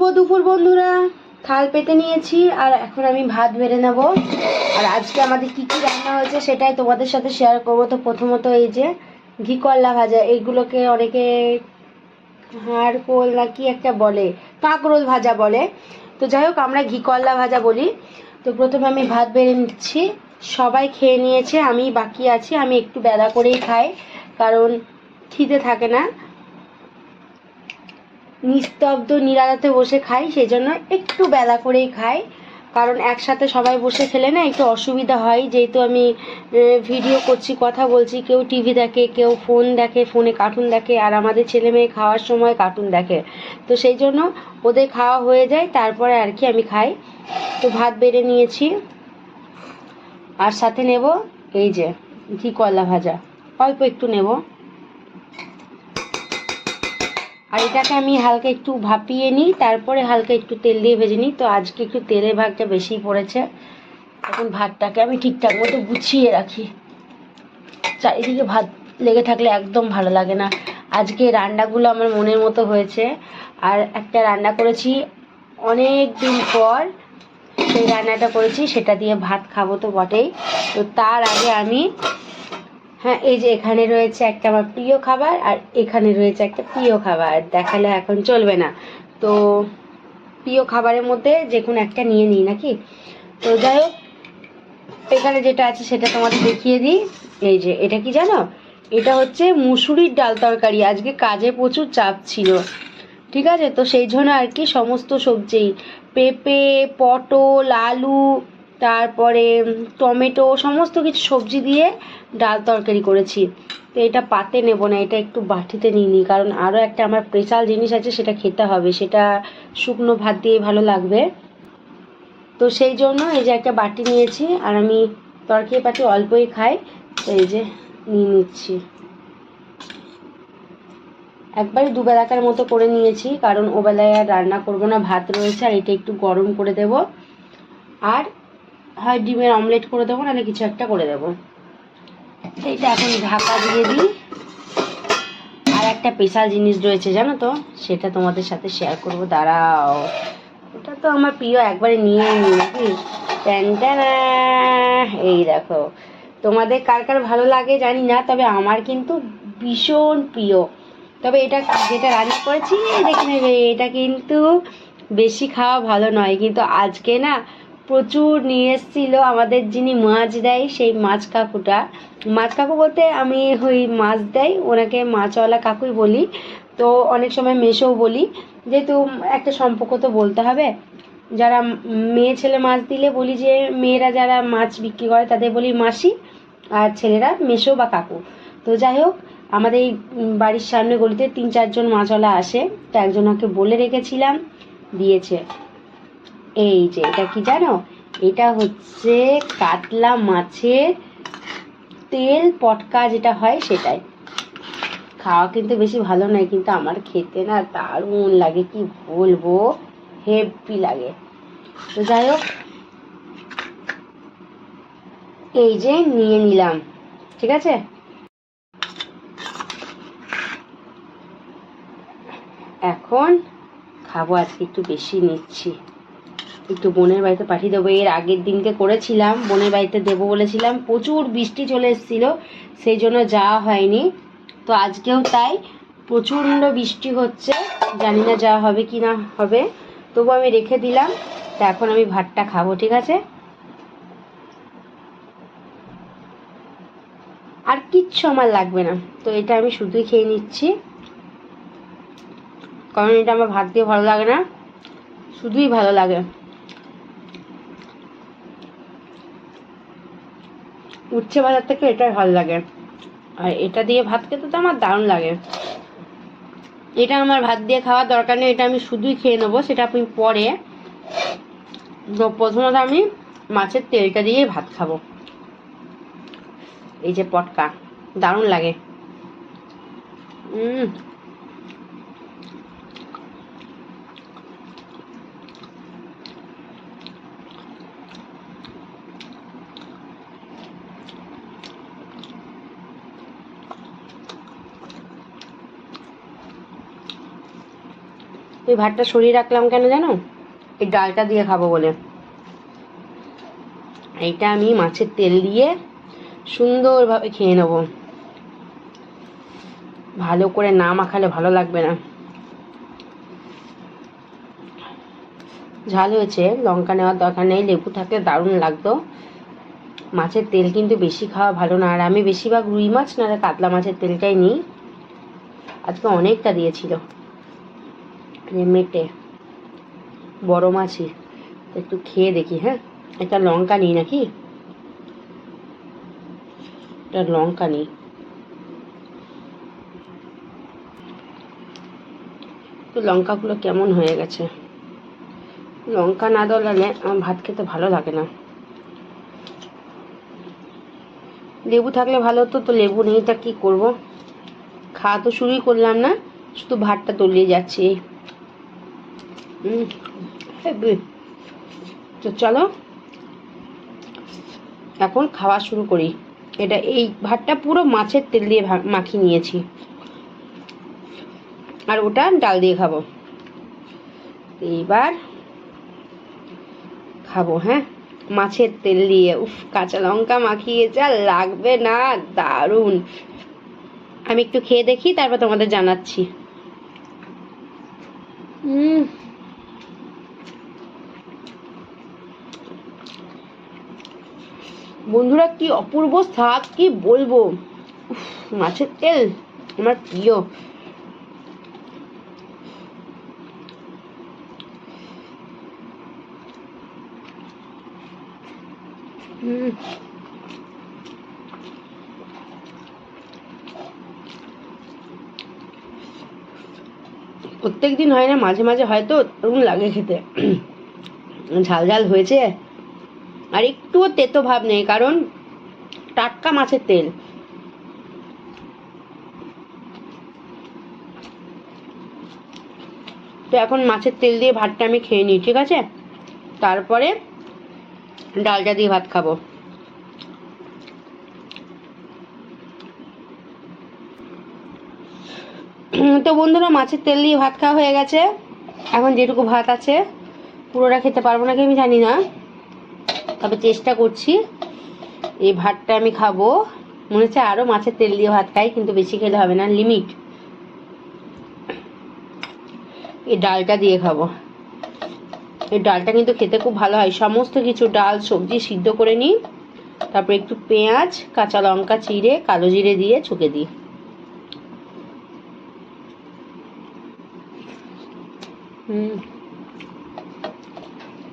শুভ দুপুর, বন্ধুরা। থাল পেতে নিয়েছি, আর এখন আমি ভাত বেড়ে নেব। আর আজকে আমাদের কি কি রান্না হয়েছে সেটাই তোমাদের সাথে শেয়ার করব। তো প্রথমত এই যে ঘি করলা ভাজা, এইগুলোকে অনেকে হাড়, কোল না কি একটা বলে, কাঁকরোল ভাজা বলে। তো যাই হোক, আমরা ঘি করলা ভাজা বলি। তো প্রথমে আমি ভাত বেড়ে নিচ্ছি। সবাই খেয়ে নিয়েছে, আমি বাকি আছি। আমি একটু বেলা করেই খাই, কারণ খিদে থাকে না। নিস্তব্ধ নিরালাতে বসে খাই সেই জন্য একটু বেলা করেই খাই। কারণ একসাথে সবাই বসে খেলে না একটু অসুবিধা হয়। যেহেতু আমি ভিডিও করছি, কথা বলছি, কেউ টিভি দেখে, কেউ ফোন দেখে ফোনে কার্টুন দেখে, আর আমাদের ছেলে মেয়ে খাওয়ার সময় কার্টুন দেখে। তো সেই জন্য ওদের খাওয়া হয়ে যায়, তারপরে আর কি আমি খাই। তো ভাত বেড়ে নিয়েছি। আর সাথে নেব এই যে, ঘি কলা ভাজা। অল্প একটু নেব। আর এটাকে আমি হালকা একটু ভাপিয়ে নিই, তারপরে হালকা একটু তেল দিয়ে ভেজে নিই। তো আজকে একটু তেলের ভাগটা বেশি পড়েছে। এখন ভাতটাকে আমি ঠিকঠাক মতো গুছিয়ে রাখি। চারিদিকে ভাত লেগে থাকলে একদম ভালো লাগে না। আজকে রান্নাগুলো আমার মনের মতো হয়েছে। আর একটা রান্না করেছি অনেক দিন পর, সেই রান্নাটা করেছি, সেটা দিয়ে ভাত খাব তো বটেই। তো তার আগে আমি হ্যাঁ এই যে এখানে রয়েছে একটা আমার প্রিয় খাবার আর এখানে রয়েছে একটা প্রিয় খাবার। দেখালে এখন চলবে না। তো প্রিয় খাবারের মধ্যে যে কোনো একটা নিয়ে নিই নাকি? তো যাই হোক, এখানে যেটা আছে সেটা তোমাদের দেখিয়ে দিই। এই যে, এটা কি জানো? এটা হচ্ছে মুসুরির ডাল তরকারি। আজকে কাজে প্রচুর চাপ ছিল। ঠিক আছে? তো সেই জন্য আর কি সমস্ত সবজি, পেঁপে, পটল, আলু তারপরে টমেটো, সমস্ত কিছু সবজি দিয়ে ডাল তরকারি করেছি। তো এটা পাতে নেব না, এটা একটু বাটিতে নিয়ে নিই, কারণ আরও একটা আমার স্পেশাল জিনিস আছে, সেটা খেতে হবে। সেটা শুকনো ভাত দিয়ে ভালো লাগবে। তো সেই জন্য এই যে একটা বাটি নিয়েছি, আর আমি তরকারি পাটি অল্পই খাই, তো এই যে নিয়ে নিচ্ছি। একবারে দুবেলাকার মতো করে নিয়েছি, কারণ ওবেলায় আর রান্না করব না, ভাত রয়েছে, আর এটা একটু গরম করে দেব। আর হয় ডিমের অমলেট করে দেবো, নাহলে কিছু একটা করে দেবো। এইটা এখন ঢাকা দিয়ে দিই। আর একটা স্পেশাল জিনিস রয়েছে, জানো তো? সেটা তোমাদের সাথে শেয়ার করব। দাঁড়াও। ওটা তো আমার প্রিয়, একবারে নিয়ে নাকি এই দেখো। তোমাদের কার কার ভালো লাগে জানি না, তবে আমার কিন্তু ভীষণ প্রিয়। তবে এটা যেটা রান্না করেছি, দেখে নেবে। এটা কিন্তু বেশি খাওয়া ভালো নয়। কিন্তু আজকে না প্রচুর নিয়ে এসেছিল আমাদের যিনি মাছ দেয়, সেই মাছ কাকুটা। মাছ কাকু বলতে আমি ওই মাছ দেয়, ওনাকে মাছওয়ালা কাকুই বলি। তো অনেক সময় মেশোও বলি। যেহেতু একটা সম্পর্ক তো বলতে হবে। যারা মেয়ে ছেলে মাছ দিলে বলি যে, মেয়েরা যারা মাছ বিক্রি করে তাদের বলি মাসি, আর ছেলেরা মেশো বা কাকু। তো যাই হোক, আমাদের এই বাড়ির সামনে গলিতে তিন চারজন মাছওয়ালা আসে। তো একজনকে বলে রেখেছিলাম, দিয়েছে। এই যে, এটা কি জানো? এটা হচ্ছে কাতলা মাছের তেল পটকা যেটা হয় সেটাই। খাওয়া কিন্তু বেশি ভালো নয়, কিন্তু আমার খেতে না দারুণ লাগে, কি বলব? হেভি লাগে। তো যাই হোক, এই যে নিয়ে নিলাম, ঠিক আছে? এখন খাব, আজকে একটু বেশি নিচ্ছি। একটু বোনের বাড়িতে পাঠিয়ে দেবো। এর আগের দিনকে করেছিলাম, বোনের বাড়িতে দেবো বলেছিলাম। প্রচুর বৃষ্টি চলে এসেছিল, সেই জন্য যাওয়া হয়নি। তো আজকেও তাই, প্রচণ্ড বৃষ্টি হচ্ছে, জানি না যাওয়া হবে কি না হবে। তবু আমি রেখে দিলাম, তা এখন আমি ভাতটা খাব, ঠিক আছে? আর কিচ্ছু আমার লাগবে না, তো এটা আমি শুধুই খেয়ে নিচ্ছি। কারণ এটা আমার ভাত দিয়ে ভালো লাগে না, শুধুই ভালো লাগে। উচ্ছে বাজার থেকে এটাই ভালো লাগে। আর এটা দিয়ে ভাত খেতে তো আমার দারুণ লাগে। এটা আমার ভাত দিয়ে খাওয়ার দরকার নেই, এটা আমি শুধুই খেয়ে নেব, সেটা আপনি পরে তো প্রথমত আমি মাছের তেলটা দিয়ে ভাত খাব। এই যে পটকা, দারুণ লাগে। হুম এই ভাতটা সরিয়ে রাখলাম কেন জানো? এই ডালটা দিয়ে খাব বলে। এইটা আমি মাছের তেল দিয়ে সুন্দরভাবে খেয়ে নেব। ভালো করে না মাখালে ভালো লাগবে না। ঝাল হয়েছে, লঙ্কা নেওয়ার দরকার নেই, লেবু থাকলে দারুণ লাগতো। মাছের তেল কিন্তু বেশি খাওয়া ভালো না, আর আমি বেশিরভাগ রুই মাছ না কাতলা মাছের তেলটাই নিই। আজকে অনেকটা দিয়েছিল। মেটে বড় মাছই একটু খেয়ে দেখি হ্যাঁ? একটা লঙ্কা নিই নাকি? একটা লঙ্কা নিই। তো লঙ্কাগুলো কেমন হয়ে গেছে? লঙ্কা না দলালে আমার ভাত খেতে ভালো লাগে না। লেবু থাকলে ভালো হতো, তো লেবু নেই, তা কী করব? খাওয়া তো শুরুই করলাম না, শুধু ভাতটা তলিয়ে যাচ্ছে। তো চলো, এখন খাওয়া শুরু করি। এটা এই ভাতটা পুরো মাছের তেল দিয়ে মাখিয়ে নিয়েছি। আর ওটা ডাল দিয়ে খাব। এইবার খাব হ্যাঁ? মাছের তেল দিয়ে, উফ, কাঁচা লঙ্কা মাখিয়ে যা লাগবে না, দারুণ। আমি একটু খেয়ে দেখি, তারপর তোমাদের জানাচ্ছি। উম। বন্ধুরা, কি অপূর্ব স্বাদ কি বলব? মাছের তেল, আমার প্রিয়। হুম। প্রত্যেক দিন হয় না, মাঝে মাঝে হয়তো লাগে খেতে। ঝাল ঝাল হয়েছে? আর একটুও তেতো ভাব নেই, কারণ টাটকা মাছের তেল। তো এখন মাছের তেল দিয়ে ভাতটা আমি খেয়ে নিই, ঠিক আছে? তারপরে ডালটা দিয়ে ভাত খাব। তো বন্ধুরা, মাছের তেল দিয়ে ভাত খাওয়া হয়ে গেছে। এখন যেটুকু ভাত আছে, পুরোটা খেতে পারব নাকি আমি জানি না। তবে চেষ্টা করছি। এই ভাতটা আমি খাব। মনে হচ্ছে আরও মাছের তেল দিয়ে ভাত খাই, কিন্তু বেশি খেলে হবে না, লিমিট। এই ডালটা দিয়ে খাব। এই ডালটা কিন্তু খেতে খুব ভালো হয়। সমস্ত কিছু ডাল, সবজি সিদ্ধ করে নিই। তারপর একটু পেঁয়াজ, কাঁচা লঙ্কা, চিড়ে, কালো জিরে দিয়ে ছুকে দিই। হুম।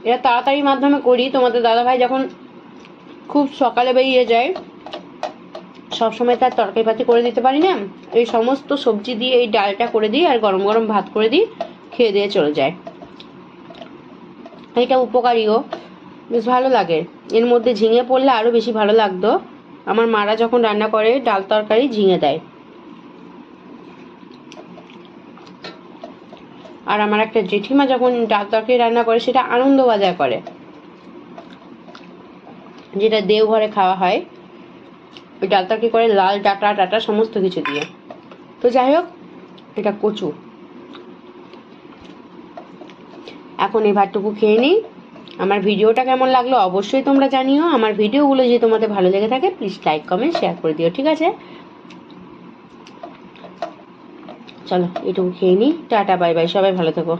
এটা তাড়াতাড়ির মাধ্যমে করি। তোমাদের দাদাভাই যখন খুব সকালে বেরিয়ে যায়, সবসময় তার তরকারি পাতি করে দিতে পারি না। এই সমস্ত সবজি দিয়ে এই ডালটা করে দিই আর গরম গরম ভাত করে দিই, খেয়ে দিয়ে চলে যায়। এটা উপকারীও, বেশ ভালো লাগে। এর মধ্যে ঝিঙে পড়লে আরও বেশি ভালো লাগতো। আমার মারা যখন রান্না করে, ডাল তরকারি ঝিঙে দেয়। আর আমার একটা জেঠিমা যখন ডাল তরকারি রান্না করে, সেটা আনন্দ বাজার করে। যেটা দেওঘরে খাওয়া হয়, ওই ডাল তরকারি করে, লাল ডাটা টাটা সমস্ত কিছু দিয়ে। তো যাই হোক, এটা কচু। এখন এই ভাতটুকু খেয়ে নিই। আমার ভিডিওটা কেমন লাগল অবশ্যই তোমরা জানিও। আমার ভিডিওগুলো যদি তোমাদের ভালো লেগে থাকে প্লিজ লাইক কমেন্ট শেয়ার করে দিও, ঠিক আছে? চলো এটুকু খেয়ে নিই টাটা বাই বাই সবাই ভালো থেকো।